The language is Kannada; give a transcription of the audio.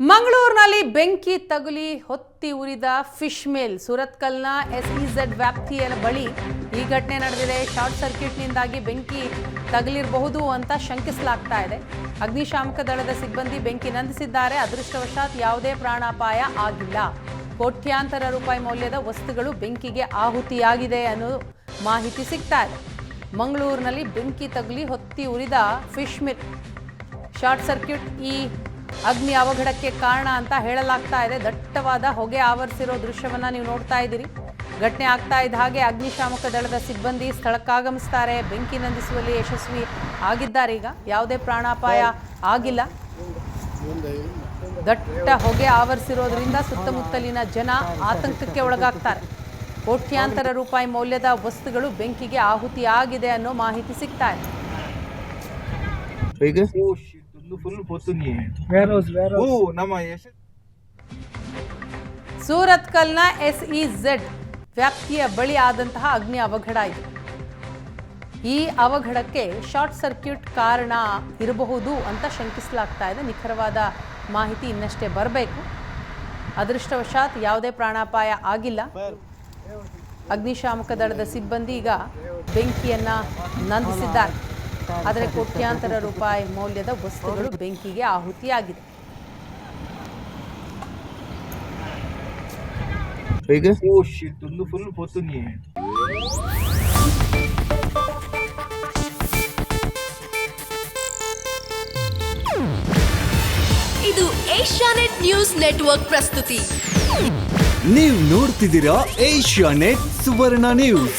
ಮಂಗಳೂರಿನಲ್ಲಿ ಬೆಂಕಿ ತಗುಲಿ, ಹೊತ್ತಿ ಉರಿದ ಫಿಶ್ ಮೇಲ್ ಸುರತ್ಕಲ್ನ ಎಸ್ಇಝೆಡ್ ವ್ಯಾಪ್ತಿಯ ಬಳಿ ಈ ಘಟನೆ ನಡೆದಿದೆ. ಶಾರ್ಟ್ ಸರ್ಕ್ಯೂಟ್ನಿಂದಾಗಿ ಬೆಂಕಿ ತಗಲಿರಬಹುದು ಅಂತ ಶಂಕಿಸಲಾಗ್ತಾ ಇದೆ. ಅಗ್ನಿಶಾಮಕ ದಳದ ಸಿಬ್ಬಂದಿ ಬೆಂಕಿ ನಂದಿಸಿದ್ದಾರೆ. ಅದೃಷ್ಟವಶಾತ್ ಯಾವುದೇ ಪ್ರಾಣಾಪಾಯ ಆಗಿಲ್ಲ. ಕೋಟ್ಯಾಂತರ ರೂಪಾಯಿ ಮೌಲ್ಯದ ವಸ್ತುಗಳು ಬೆಂಕಿಗೆ ಆಹುತಿಯಾಗಿದೆ ಅನ್ನೋ ಮಾಹಿತಿ ಸಿಗ್ತಾ ಇದೆ. ಮಂಗಳೂರಿನಲ್ಲಿ ಬೆಂಕಿ ತಗುಲಿ, ಹೊತ್ತಿ ಉರಿದ ಫಿಶ್ ಮಿಲ್. ಶಾರ್ಟ್ ಸರ್ಕ್ಯೂಟ್ ಈ ಅಗ್ನಿ ಅವಘಡಕ್ಕೆ ಕಾರಣ ಅಂತ ಹೇಳಲಾಗ್ತಾ ಇದೆ. ದಟ್ಟವಾದ ಹೊಗೆ ಆವರಿಸಿರೋ ದೃಶ್ಯವನ್ನ ನೀವು ನೋಡ್ತಾ ಇದ್ದೀರಿ. ಘಟನೆ ಆಗ್ತಾ ಇದ್ದ ಹಾಗೆ ಅಗ್ನಿಶಾಮಕ ದಳದ ಸಿಬ್ಬಂದಿ ಸ್ಥಳಕ್ಕಾಗಮಿಸ್ತಾರೆ. ಬೆಂಕಿ ನಂದಿಸುವಲ್ಲಿ ಯಶಸ್ವಿ ಆಗಿದ್ದಾರೆ ಈಗ. ಯಾವುದೇ ಪ್ರಾಣಾಪಾಯ ಆಗಿಲ್ಲ. ದಟ್ಟ ಹೊಗೆ ಆವರಿಸಿರೋದ್ರಿಂದ ಸುತ್ತಮುತ್ತಲಿನ ಜನ ಆತಂಕಕ್ಕೆ ಒಳಗಾಗ್ತಾರೆ. ಕೋಟ್ಯಾಂತರ ರೂಪಾಯಿ ಮೌಲ್ಯದ ವಸ್ತುಗಳು ಬೆಂಕಿಗೆ ಆಹುತಿಯಾಗಿದೆ ಅನ್ನೋ ಮಾಹಿತಿ ಸಿಗ್ತಾ ಇದೆ. ಫುಲ್ ಪೊತ್ತುನಿ ಓ ನಮ್ಮ ಯಶ ಎಸ್ ಇ ಝೆಡ್ ವ್ಯಾಪ್ತಿಯ ಬಳಿ ಆದಂತಹ ಅಗ್ನಿ ಅವಘಡ ಇದೆ. ಈ ಅವಘಡಕ್ಕೆ ಶಾರ್ಟ್ ಸರ್ಕ್ಯೂಟ್ ಕಾರಣ ಇರಬಹುದು ಅಂತ ಶಂಕಿಸಲಾಗ್ತಾ ಇದೆ. ನಿಖರವಾದ ಮಾಹಿತಿ ಇನ್ನಷ್ಟೇ ಬರಬೇಕು. ಅದೃಷ್ಟವಶಾತ್ ಯಾವುದೇ ಪ್ರಾಣಾಪಾಯ ಆಗಿಲ್ಲ. ಅಗ್ನಿಶಾಮಕ ದಳದ ಸಿಬ್ಬಂದಿ ಈಗ ಬೆಂಕಿಯನ್ನ ನಂದಿಸಿದ್ದಾರೆ. ಆದರೆ ಕೋಟ್ಯಾಂತರ ರೂಪಾಯಿ ಮೌಲ್ಯದ ವಸ್ತುಗಳು ಬೆಂಕಿಗೆ ಆಹುತಿಯಾಗಿದೆ. ಇದು ಏಷ್ಯಾನೆಟ್ ನ್ಯೂಸ್ ನೆಟ್ವರ್ಕ್ ಪ್ರಸ್ತುತಿ. ನೀವು ನೋಡ್ತಿದ್ದೀರಾ ಏಷ್ಯಾ ನೆಟ್ ಸುವರ್ಣ ನ್ಯೂಸ್.